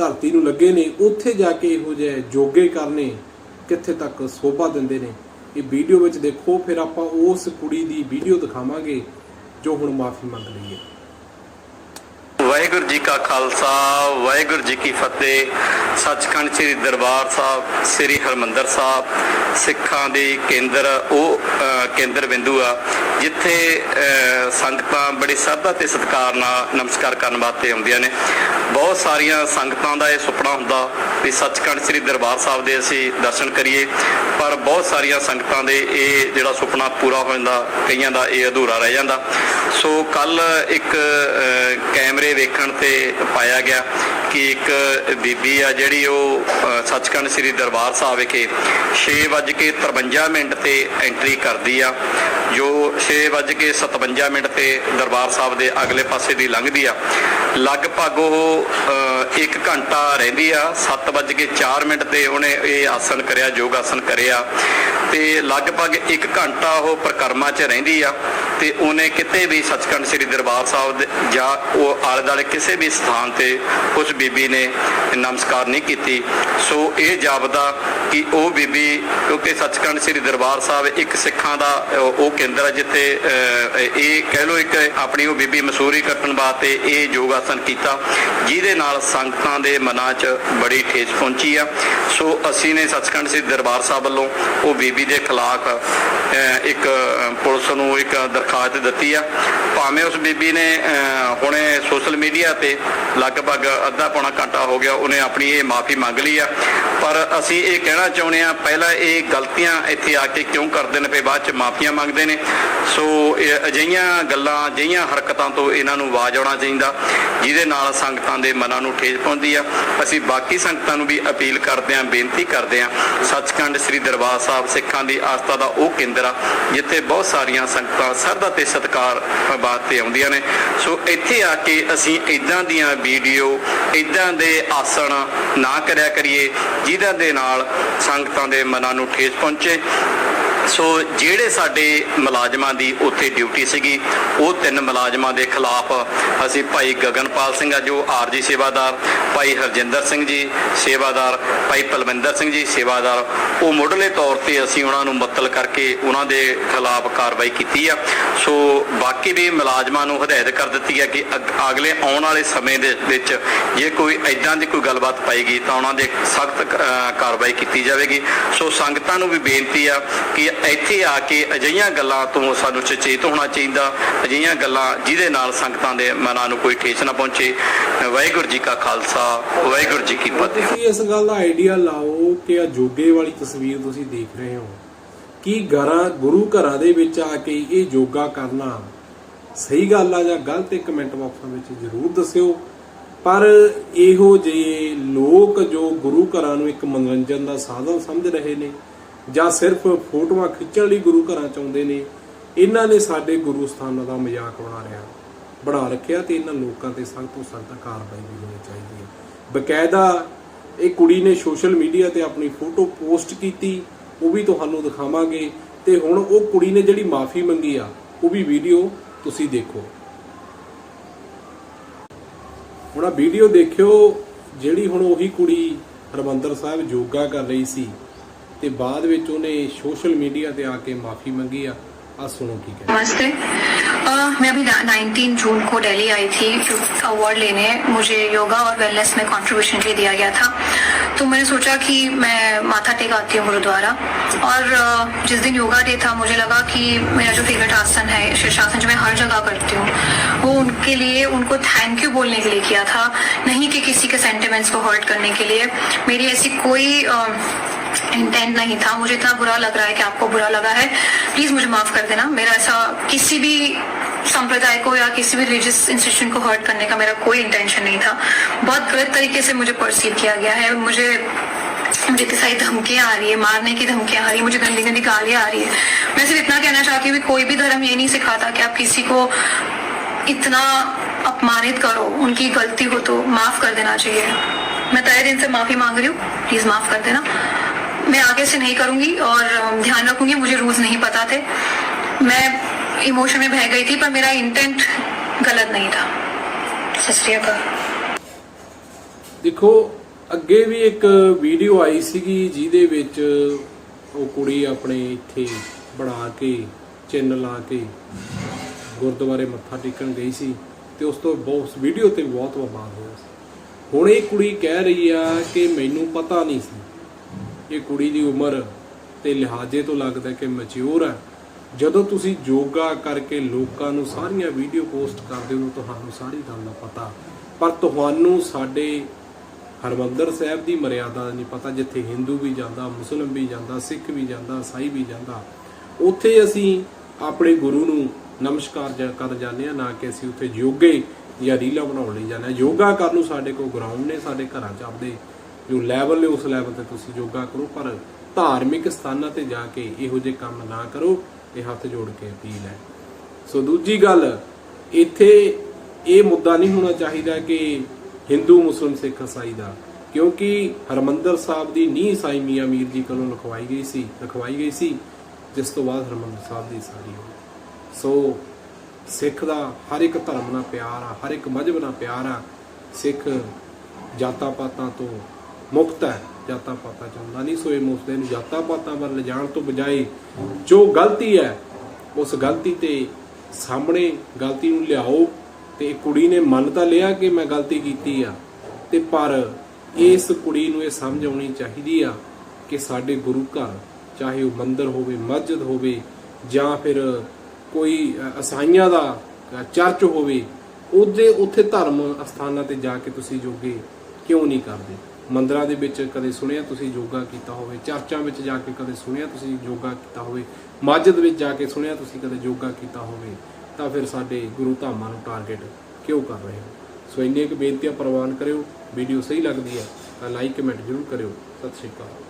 ਧਰਤੀ ਨੂੰ ਲੱਗੇ ਨੇ, ਉੱਥੇ ਜਾ ਕੇ ਇਹੋ ਜਿਹੇ ਜੋਗੇ ਕਰਨੇ ਕਿੱਥੇ ਤੱਕ ਸੋਭਾ ਦਿੰਦੇ ਨੇ। ਇਹ ਵੀਡੀਓ ਵਿੱਚ ਦੇਖੋ, ਫਿਰ ਆਪਾਂ ਉਸ ਕੁੜੀ ਦੀ ਵੀਡੀਓ ਦਿਖਾਵਾਂਗੇ ਜੋ ਹੁਣ ਮਾਫੀ ਮੰਗ ਰਹੀ ਹੈ। ਵਾਹਿਗੁਰੂ ਜੀ ਕਾ ਖਾਲਸਾ, ਵਾਹਿਗੁਰੂ ਜੀ ਕੀ ਫਤਿਹ। ਸੱਚਖੰਡ ਸ੍ਰੀ ਦਰਬਾਰ ਸਾਹਿਬ, ਸ੍ਰੀ ਹਰਮੰਦਰ ਸਾਹਿਬ, ਸਿੱਖਾਂ ਦੇ ਕੇਂਦਰ, ਉਹ ਕੇਂਦਰ ਬਿੰਦੂ ਆ, ਜਿੱਥੇ ਸੰਗਤਾਂ ਬੜੀ ਸ਼ਰਧਾ ਤੇ ਸਤਿਕਾਰ ਨਾਲ ਨਮਸਕਾਰ ਕਰਨ ਵਾਸਤੇ ਆਉਂਦੀਆਂ ਨੇ। ਬਹੁਤ ਸਾਰੀਆਂ ਸੰਗਤਾਂ ਦਾ ਇਹ ਸੁਪਨਾ ਹੁੰਦਾ ਵੀ ਸੱਚਖੰਡ ਸ੍ਰੀ ਦਰਬਾਰ ਸਾਹਿਬ ਦੇ ਅਸੀਂ ਦਰਸ਼ਨ ਕਰੀਏ, ਪਰ ਬਹੁਤ ਸਾਰੀਆਂ ਸੰਗਤਾਂ ਦੇ ਇਹ ਜਿਹੜਾ ਸੁਪਨਾ ਪੂਰਾ ਹੋ ਜਾਂਦਾ, ਕਈਆਂ ਦਾ ਇਹ ਅਧੂਰਾ ਰਹਿ ਜਾਂਦਾ। ਸੋ ਕੱਲ ਇੱਕ ਕੈਮਰੇ ਵੇਖਣ ਤੇ ਪਾਇਆ ਗਿਆ ਕਿ ਇੱਕ ਬੀਬੀ ਆ ਜਿਹੜੀ ਉਹ ਸੱਚਖੰਡ ਸ੍ਰੀ ਦਰਬਾਰ ਸਾਹਿਬ ਵਿਖੇ 6:53 ਮਿੰਟ ਤੇ ਐਂਟਰੀ ਕਰਦੀ ਆ, ਜੋ 6:57 ਮਿੰਟ ਤੇ ਦਰਬਾਰ ਸਾਹਿਬ ਦੇ ਅਗਲੇ ਪਾਸੇ ਦੀ ਲੰਘਦੀ ਆ। ਲਗਭਗ ਉਹ 1 ਘੰਟਾ ਰਹਿੰਦੀ ਆ 7:04 ਮਿੰਟ ਤੇ ਉਹਨੇ ਇਹ ਆਸਨ ਕਰਿਆ, ਯੋਗ ਆਸਣ ਕਰਿਆ ਤੇ ਲਗਭਗ 1 ਘੰਟਾ ਉਹ ਪ੍ਰਕਰਮਾ 'ਚ ਰਹਿੰਦੀ ਆ। ਤੇ ਉਹਨੇ ਕਿਤੇ ਵੀ ਸੱਚਖੰਡ ਸ੍ਰੀ ਦਰਬਾਰ ਸਾਹਿਬ ਦੇ ਜਾਂ ਉਹ ਆਲੇ ਦੁਆਲੇ ਕਿਸੇ ਵੀ ਸਥਾਨ ਤੇ ਉਸ ਬੀਬੀ ਨੇ ਨਮਸਕਾਰ ਨਹੀਂ ਕੀਤੀ। ਸੋ ਇਹ ਜਾਪਦਾ ਕਿ ਉਹ ਬੀਬੀ, ਕਿਉਂਕਿ ਸੱਚਖੰਡ ਸ੍ਰੀ ਦਰਬਾਰ ਸਾਹਿਬ ਇੱਕ ਸਿੱਖਾਂ ਦਾ ਉਹ ਕੇਂਦਰ ਹੈ ਜਿੱਥੇ ਇਹ ਕਹਿ ਲੋ ਇੱਕ ਆਪਣੀ ਉਹ ਬੀਬੀ ਮਸੂਰੀ ਕੱਟਣ ਵਾਸਤੇ ਇਹ ਯੋਗ ਆਸਨ ਕੀਤਾ, ਜਿਹਦੇ ਨਾਲ ਸੰਗਤਾਂ ਦੇ ਮਨਾਂ 'ਚ ਬੜੀ ਠੇਸ ਪਹੁੰਚੀ ਆ। ਸੋ ਅਸੀਂ ਨੇ ਸੱਚਖੰਡ ਸ੍ਰੀ ਦਰਬਾਰ ਸਾਹਿਬ ਵੱਲੋਂ ਉਹ ਬੀਬੀ ਦੇ ਖਿਲਾਫ ਇੱਕ ਪੁਲਿਸ ਨੂੰ ਇੱਕ ਦਰਖਾਸਤ ਦਿੱਤੀ ਆ। ਭਾਵੇਂ ਉਸ ਬੀਬੀ ਨੇ ਹੁਣੇ ਸੋਸ਼ਲ ਮੀਡੀਆ ਤੇ ਲਗਭਗ ਅੱਧਾ ਪੌਣਾ ਘੰਟਾ ਹੋ ਗਿਆ, ਉਹਨੇ ਆਪਣੀ ਇਹ ਮਾਫੀ ਮੰਗ ਲਈ ਆ। ਪਰ ਅਸੀਂ ਇਹ ਕਹਿਣਾ ਚਾਹੁੰਦੇ ਆ ਪਹਿਲਾਂ ਇਹ ਗਲਤੀਆਂ ਇੱਥੇ ਆ ਕੇ ਕਿਉਂ ਕਰਦੇ ਨੇ, ਫਿਰ ਬਾਅਦ ਚ ਮਾਫੀਆਂ ਮੰਗਦੇ ਨੇ। ਸੋ, ਇਹ ਅਜਿਹੀਆਂ ਗੱਲਾਂ, ਅਜਿਹੀਆਂ ਹਰਕਤਾਂ ਤੋਂ ਇਹਨਾਂ ਨੂੰ ਆਵਾਜ਼ ਆਉਣਾ ਚਾਹੀਦਾ, ਜਿਹਦੇ ਨਾਲ ਸੰਗਤਾਂ ਦੇ ਮਨਾਂ ਨੂੰ ਠੇਸ ਪਹੁੰਚਦੀ ਆ। ਅਸੀਂ ਬਾਕੀ ਸੰਗਤਾਂ ਨੂੰ ਵੀ ਅਪੀਲ ਕਰਦੇ ਆ ਬੇਨਤੀ ਕਰਦੇ ਆ ਸੱਚਖੰਡ ਸ੍ਰੀ ਦਰਬਾਰ ਸਾਹਿਬ ਸਿੱਖਾਂ ਦੀ ਆਸਥਾ ਦਾ ਉਹ ਕੇਂਦਰ ਆ ਜਿੱਥੇ ਬਹੁਤ ਸਾਰੀਆਂ ਸੰਗਤਾਂ ਸਰਦਾ ਤੇ ਸਤਿਕਾਰ ਬਾਤ ਤੇ ਆਉਂਦੀਆਂ ਨੇ। ਸੋ ਇੱਥੇ ਆ ਕੇ ਅਸੀਂ ਇਦਾਂ ਦੀਆਂ ਵੀਡੀਓ ਇਦਾਂ ਦੇ ਆਸਣ ਨਾ ਕਰਿਆ ਕਰੀਏ, ਜਿਹਨਾਂ ਦੇ ਨਾਲ ਸੰਗਤਾਂ ਦੇ ਮਨਾਂ ਨੂੰ ਠੇਸ ਪਹੁੰਚੇ। ਸੋ ਜਿਹੜੇ ਸਾਡੇ ਮੁਲਾਜ਼ਮਾਂ ਦੀ ਉੱਥੇ ਡਿਊਟੀ ਸੀਗੀ, ਉਹ ਤਿੰਨ ਮੁਲਾਜ਼ਮਾਂ ਦੇ ਖਿਲਾਫ ਅਸੀਂ ਭਾਈ ਗਗਨਪਾਲ ਸਿੰਘ ਆ, ਜੋ ਆਰਜੀ ਸੇਵਾਦਾਰ ਭਾਈ ਹਰਜਿੰਦਰ ਸਿੰਘ ਜੀ, ਸੇਵਾਦਾਰ ਭਾਈ ਪਲਵਿੰਦਰ ਸਿੰਘ ਜੀ, ਸੇਵਾਦਾਰ। ਉਹ ਮੁੱਢਲੇ ਤੌਰ ਤੇ ਅਸੀਂ ਉਹਨਾਂ ਨੂੰ ਮੁਅੱਤਲ ਕਰਕੇ ਉਹਨਾਂ ਦੇ ਖਿਲਾਫ ਕਾਰਵਾਈ ਕੀਤੀ ਆ। ਸੋ ਬਾਕੀ ਵੀ ਮੁਲਾਜ਼ਮਾਂ ਨੂੰ ਹਦਾਇਤ ਕਰ ਦਿੱਤੀ ਹੈ ਕਿ ਅਗਲੇ ਆਉਣ ਵਾਲੇ ਸਮੇਂ ਦੇ ਵਿੱਚ ਜੇ ਕੋਈ ਐਦਾਂ ਦੀ ਕੋਈ ਗੱਲਬਾਤ ਪਾਏਗੀ ਤਾਂ ਉਹਨਾਂ ਦੇ ਸਖਤ ਕਾਰਵਾਈ ਕੀਤੀ ਜਾਵੇਗੀ। ਸੋ ਸੰਗਤਾਂ ਨੂੰ ਵੀ ਬੇਨਤੀ ਆ ਕਿ ਇੱਥੇ ਆ ਕੇ ਅਜਿਹੀਆਂ ਗੱਲਾਂ ਤੋਂ ਸਾਨੂੰ ਸੁਚੇਤ ਹੋਣਾ ਚਾਹੀਦਾ, ਅਜਿਹੀਆਂ ਗੱਲਾਂ ਜਿਹਦੇ ਨਾਲ ਸੰਗਤਾਂ ਦੇ ਮਨਾਂ ਨੂੰ ਕੋਈ ਠੇਸ ਨਾ ਪਹੁੰਚੇ। ਵਾਹਿਗੁਰੂ ਜੀ ਕਾ ਖਾਲਸਾ ਵਾਹਿਗੁਰੂ ਜੀ ਕੀ ਫਤਿਹ। ਤੁਸੀਂ ਇਸ ਗੱਲ ਦਾ ਆਈਡੀਆ ਲਾਓ ਕਿ ਆ ਜੋਗੇ ਵਾਲੀ ਤਸਵੀਰ ਤੁਸੀਂ ਦੇਖ ਰਹੇ ਹੋ। ਕੀ ਘਰਾਂ ਗੁਰੂ ਘਰਾਂ ਦੇ ਵਿੱਚ ਆ ਕੇ ਇਹ ਯੋਗਾ ਕਰਨਾ ਸਹੀ ਗੱਲ ਆ ਜਾਂ ਗਲਤ? ਇੱਕ ਕਮੈਂਟ ਬਾਕਸਾਂ ਵਿੱਚ ਜਰੂਰ ਦੱਸਿਓ। ਪਰ ਇਹੋ ਜਿਹੇ ਲੋਕ ਜੋ ਗੁਰੂ ਘਰਾਂ ਨੂੰ ਇੱਕ ਮਨੋਰੰਜਨ ਦਾ ਸਾਧਨ ਸਮਝ ਰਹੇ ਨੇ ਜਾਂ ਸਿਰਫ ਫੋਟੋਆਂ ਖਿੱਚਣ ਲਈ ਗੁਰੂ ਘਰਾਂ ਚ ਆਉਂਦੇ ਨੇ ਇਹਨਾਂ ਨੇ ਸਾਡੇ ਗੁਰੂ ਸਥਾਨਾਂ ਦਾ ਮਜ਼ਾਕ ਬਣਾ ਰਿਹਾ ਬਣਾ ਰੱਖਿਆ ਤੇ ਇਹਨਾਂ ਲੋਕਾਂ ਤੇ ਸਖਤ ਤੋਂ ਸਖਤ ਕਾਰਵਾਈ ਵੀ ਹੋਣੀ ਚਾਹੀਦੀ ਹੈ। ਬਕਾਇਦਾ ਇਹ ਕੁੜੀ ਨੇ ਸੋਸ਼ਲ ਮੀਡੀਆ ਤੇ ਆਪਣੀ ਫੋਟੋ ਪੋਸਟ ਕੀਤੀ, ਉਹ ਵੀ ਤੁਹਾਨੂੰ ਦਿਖਾਵਾਂਗੇ ਤੇ ਹੁਣ ਉਹ ਕੁੜੀ ਨੇ ਜਿਹੜੀ ਮਾਫੀ ਮੰਗੀ ਆ, ਉਹ ਵੀ ਵੀਡੀਓ ਤੁਸੀਂ ਦੇਖੋ। ਹੁਣ ਆ ਵੀਡੀਓ ਦੇਖਿਓ, ਜਿਹੜੀ ਹੁਣ ਉਹੀ ਕੁੜੀ ਹਰਮੰਦਰ ਸਾਹਿਬ ਯੋਗਾ ਕਰ ਰਹੀ ਸੀ ਤੇ ਬਾਅਦ ਵਿੱਚ ਉਹਨੇ ਸੋਸ਼ਲ ਮੀਡੀਆ ਤੇ ਆ ਕੇ ਮਾਫੀ ਮੰਗੀ ਆ। नमस्ते। uh, मैं अभी 19 जून को दिल्ली आई थी अवार्ड लेने मुझे योगा और वेलनेस में कंट्रीब्यूशन लिए दिया गया था। तो मैंने सोचा कि मैं माथा टेक आती हूँ गुरुद्वारा। और uh, जिस दिन योगा डे था मुझे लगा कि मेरा जो फेवरेट आसन है शीर्षासन जो मैं हर जगह करती हूँ वो उनके लिए उनको थैंक यू बोलने के लिए किया था। नहीं कि किसी के सेंटिमेंट्स को हर्ट करने के लिए। मेरी ऐसी कोई uh, इंटेंट नहीं था। मुझे इतना बुरा लग रहा है कि आपको बुरा लगा है। प्लीज़ मुझे माफ़ कर देना। मेरा ऐसा किसी भी संप्रदाय को या किसी भी रिलीजियस इंस्टीट्यूशन को हर्ट करने का मेरा कोई इंटेंशन नहीं था। बहुत गलत तरीके से मुझे परसीव किया गया है। मुझे मुझे इतनी सारी धमकियाँ आ रही है। मारने की धमकियाँ आ रही है। मुझे गंदी गंदी गालियाँ आ रही है। मैं सिर्फ़ इतना कहना चाहती हूँ कि कोई भी धर्म ये नहीं सिखाता कि आप किसी को इतना अपमानित करो। उनकी गलती हो तो माफ़ कर देना चाहिए। मैं तय दिन से माफ़ी मांग रही हूँ। प्लीज़ माफ़ कर देना। मैं आगे से नहीं करूंगी और अम, ध्यान रखूंगी मुझे रूल्स नहीं पता थे मैं इमोशन में बह गई थी पर मेरा इंटेंट गलत नहीं था सत श्री अकाल ਦੇਖੋ ਅੱਗੇ ਵੀ ਇੱਕ ਵੀਡੀਓ ਆਈ ਸੀਗੀ ਜਿਹਦੇ ਵਿੱਚ ਉਹ ਕੁੜੀ ਆਪਣੇ ਇੱਥੇ ਬਣਾ ਕੇ ਚਿੰਨ ਲਾ ਕੇ ਗੁਰਦੁਆਰੇ ਮੱਥਾ ਟੇਕਣ ਗਈ ਸੀ ਤੇ ਉਸ ਤੋਂ ਬਹੁਤ ਵੀਡੀਓ ਤੇ ਬਹੁਤ ਵਿਵਾਦ ਹੋਇਆ ਸੀ ਹੁਣ ਇਹ ਕੁੜੀ ਕਹਿ ਰਹੀ ਆ ਕਿ ਮੈਨੂੰ ਪਤਾ ਨਹੀਂ ਸੀ ਇਹ ਕੁੜੀ ਦੀ ਉਮਰ ਤੇ ਲਿਹਾਜ਼ੇ ਤੋਂ ਲੱਗਦਾ ਕਿ ਮੈਚੁਰ ਹੈ। ਜਦੋਂ ਤੁਸੀਂ ਯੋਗਾ ਕਰਕੇ ਲੋਕਾਂ ਨੂੰ ਸਾਰੀਆਂ ਵੀਡੀਓ ਪੋਸਟ ਕਰਦੇ ਹੋ, ਤੁਹਾਨੂੰ ਸਾਰੀ ਗੱਲ ਦਾ ਪਤਾ। ਪਰ ਤੁਹਾਨੂੰ ਸਾਡੇ ਹਰਮੰਦਰ ਸਾਹਿਬ ਦੀ ਮਰਿਆਦਾ ਨਹੀਂ ਪਤਾ, ਜਿੱਥੇ ਹਿੰਦੂ ਵੀ ਜਾਂਦਾ ਮੁਸਲਮ ਵੀ ਜਾਂਦਾ ਸਿੱਖ ਵੀ ਜਾਂਦਾ ਈਸਾਈ ਵੀ ਜਾਂਦਾ। ਉੱਥੇ ਅਸੀਂ ਆਪਣੇ ਗੁਰੂ ਨੂੰ ਨਮਸਕਾਰ ਜ- ਕਰ ਜਾਂਦੇ ਆ ਨਾ ਕਿ ਅਸੀਂ ਉੱਥੇ ਯੋਗੇ ਜਾਂ ਰੀਲਾ ਬਣਾਉਣ ਲਈ ਜਾਂਦੇ ਆ ਯੋਗਾ ਕਰਨ ਨੂੰ ਸਾਡੇ ਕੋਲ ਗਰਾਊਂਡ ਨੇ, ਸਾਡੇ ਘਰਾਂ 'ਚ ਆਪਦੇ ਜੋ ਲੈਵਲ ਨੇ ਉਸ ਲੈਵਲ ਤੇ ਤੁਸੀਂ ਯੋਗਾ ਕਰੋ, ਪਰ ਧਾਰਮਿਕ ਸਥਾਨਾਂ ਤੇ ਜਾ ਕੇ ਇਹੋ ਜਿਹੇ ਕੰਮ ਨਾ ਕਰੋ, ਇਹ ਹੱਥ ਜੋੜ ਕੇ ਅਪੀਲ ਹੈ। ਸੋ ਦੂਜੀ ਗੱਲ, ਇੱਥੇ ਇਹ ਮੁੱਦਾ ਨਹੀਂ ਹੋਣਾ ਚਾਹੀਦਾ ਕਿ ਹਿੰਦੂ ਮੁਸਲਮ ਸਿੱਖ ਈਸਾਈ ਦਾ, ਕਿਉਂਕਿ ਹਰਮੰਦਰ ਸਾਹਿਬ ਦੀ ਨੀਂਹ ਸਾਈ ਮੀਆਂ ਮੀਰ ਜੀ ਕੋਲੋਂ ਲਿਖਵਾਈ ਗਈ ਸੀ, ਲਿਖਵਾਈ ਗਈ ਸੀ, ਜਿਸ ਤੋਂ ਬਾਅਦ ਹਰਮੰਦਰ ਸਾਹਿਬ ਦੀ ਸਾਰੀ ਹੋਈ। ਸੋ ਸਿੱਖ ਦਾ ਹਰ ਇੱਕ ਧਰਮ ਨਾਲ ਪਿਆਰ ਆ, ਹਰ ਇੱਕ ਮਜ਼ਹਬ ਨਾਲ ਪਿਆਰ ਆ, ਸਿੱਖ ਜਾਤਾਂ ਪਾਤਾਂ ਤੋਂ ਮੁਕਤ ਹੈ ਜਾਤਾਂ ਪਾਤਾ ਚਾਹੁੰਦਾ ਨਹੀਂ ਸੋ ਇਹ ਮੁਸਲੇ ਨੂੰ ਜਾਤਾਂ ਪਾਤਾਂ ਵੱਲ ਲਿਜਾਣ ਤੋਂ ਬਜਾਏ ਜੋ ਗਲਤੀ ਹੈ ਉਸ ਗਲਤੀ ਤੇ ਸਾਹਮਣੇ ਗਲਤੀ ਨੂੰ ਲਿਆਓ ਤੇ ਕੁੜੀ ਨੇ ਮੰਨ ਤਾਂ ਲਿਆ ਕਿ ਮੈਂ ਗਲਤੀ ਕੀਤੀ ਆ ਤੇ ਪਰ ਇਸ ਕੁੜੀ ਨੂੰ ਇਹ ਸਮਝ ਆਉਣੀ ਚਾਹੀਦੀ ਆ ਕਿ ਸਾਡੇ ਗੁਰੂ ਘਰ ਚਾਹੇ ਉਹ ਮੰਦਿਰ ਹੋਵੇ ਮਸਜਿਦ ਹੋਵੇ ਜਾਂ ਫਿਰ ਕੋਈ ਅ, ਦਾ ਚਰਚ ਹੋਵੇ ਉਹਦੇ ਉੱਥੇ ਧਰਮ ਅਸਥਾਨਾਂ ਤੇ ਜਾ ਕੇ ਤੁਸੀਂ ਜੋਗੇ ਕਿਉਂ ਨਹੀਂ ਕਰਦੇ? ਮੰਦਰਾਂ ਦੇ ਵਿੱਚ ਕਦੇ ਸੁਣਿਆ ਤੁਸੀਂ ਯੋਗਾ ਕੀਤਾ ਹੋਵੇ? ਚਰਚਾਂ ਵਿੱਚ ਜਾ ਕੇ ਕਦੇ ਸੁਣਿਆ ਤੁਸੀਂ ਯੋਗਾ ਕੀਤਾ ਹੋਵੇ? ਮਸਜਿਦ ਵਿੱਚ ਜਾ ਕੇ ਸੁਣਿਆ ਤੁਸੀਂ ਕਦੇ ਯੋਗਾ ਕੀਤਾ ਹੋਵੇ? ਤਾਂ ਫਿਰ ਸਾਡੇ ਗੁਰੂ ਧਾਮਾਂ ਨੂੰ ਟਾਰਗੇਟ ਕਿਉਂ ਕਰ ਰਹੇ ਹੋ? ਸੋ ਇੰਨੀਆਂ ਕੁ ਬੇਨਤੀਆਂ ਪ੍ਰਵਾਨ ਕਰਿਓ ਵੀਡੀਓ ਸਹੀ ਲੱਗਦੀ ਹੈ ਤਾਂ ਲਾਈਕ ਕਮੈਂਟ ਜ਼ਰੂਰ ਕਰਿਓ। ਸਤਿ ਸ਼੍ਰੀ ਅਕਾਲ।